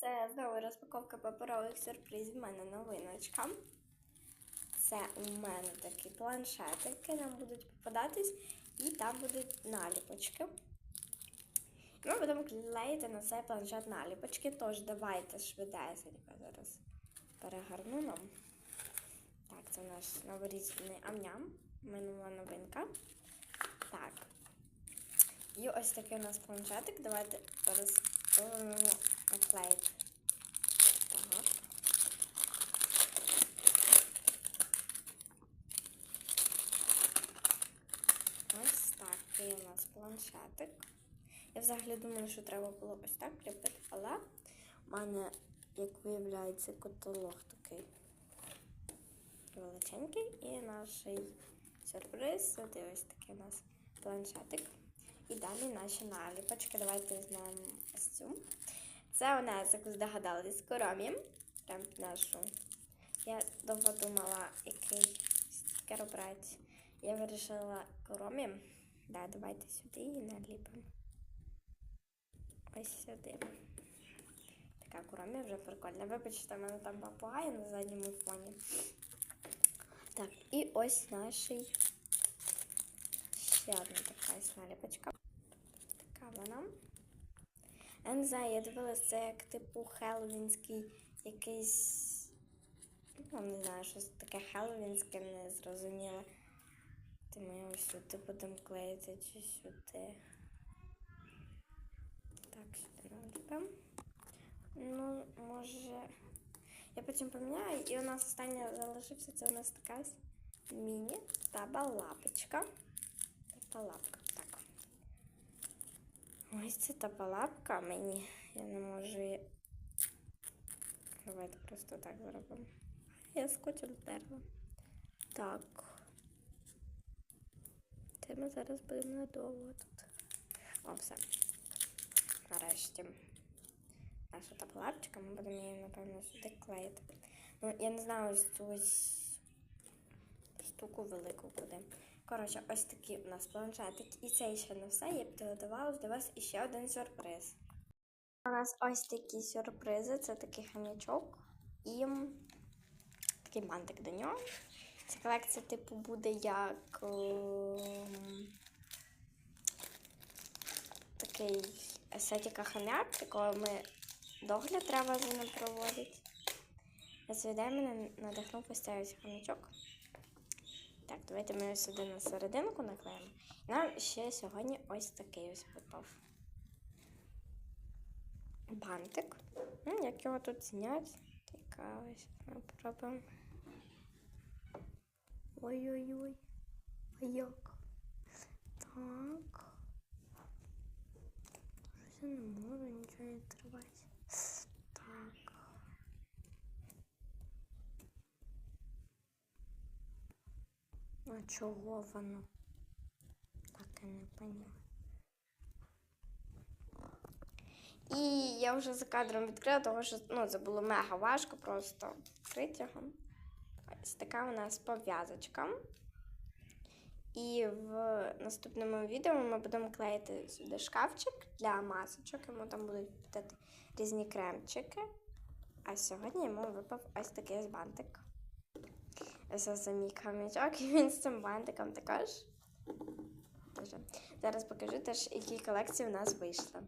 Це знову розпаковка паперових сюрпризів. У мене новиночка. Це у мене такі планшетики, нам будуть попадатись, і там будуть наліпочки. Ми будемо клеїти на цей планшет наліпочки. Тож давайте швидесенько зараз перегорну нам. Так, це наш новорічний амням. Минула новинка. Так. І ось такий у нас планшетик. Давайте спробуємо наклеїти. Так. Ось такий у нас планшетик. Я взагалі думала, що треба було ось так кріпити, але у мене, як виявляється, каталог такий величенький. І наш сюрприз. Сюди ось такий у нас планшетик. І далі наші наліпочки. Давайте візьмемо ось цю. Це у нас, як ви здогадались, коромі. Прям нашу. Я довго думала, який стікер обрати. Я вирішила коромі. Да, давайте сюди і наліпимо. Ось сюди. Така коромі вже прикольна. Вибачте, в мене там папугай на задньому фоні. Так, і ось наш ще одна така ось наліпочка. Така вона. Я не знаю, я дивилася, це як типу хеллоуінський якийсь. Ну, не знаю, щось таке хеллоуінське не зрозуміло. Ти ось сюди будемо клеїти чи сюди. Так, сюди наліпимо. Ну, може. Я потім поміняю, і у нас остання залишився. Це у нас така міні табалапочка. Табалапка, так. Ось це табалапка мені. Я не можу її. Давайте просто так зробимо. Я скотчем втерла. Так. Це ми зараз будемо надовго тут. О, все. Нарешті. Наша табалапчика, ми будемо її, напевно, сюди клеїти. Ну, я не знаю ось цю ось штуку велику куди. Коротше, ось такий у нас планшетик. І це ще не все. Я підготувала для вас іще один сюрприз. У нас ось такі сюрпризи. Це такий хомячок і такий бантик до нього. Ця колекція, типу, буде як ем, такий естетика хомяк, якого ми догляд треба за ним проводити. Розвідає мене надихнув ось цей ось хомячок. Так, давайте ми сюди на серединку наклеїмо. Нам ще сьогодні ось такий ось попав. Бантик. Ну, як його тут зняти? Цікаво, ми попробуємо. Ой-ой-ой. А як? Так. Я не можу нічого не тривати. Так. Чого воно? Так і не поняла. І я вже за кадром відкрила, тому що ну, це було мега важко просто відкрити його. Ось така у нас пов'язочка. І в наступному відео ми будемо клеїти сюди шкафчик для масочок. Йому там будуть різні кремчики. А сьогодні йому випав ось такий бантик. Ось мій хомячок, і він з цим бантиком також. Дуже. Зараз покажу теж, які колекції в нас вийшли.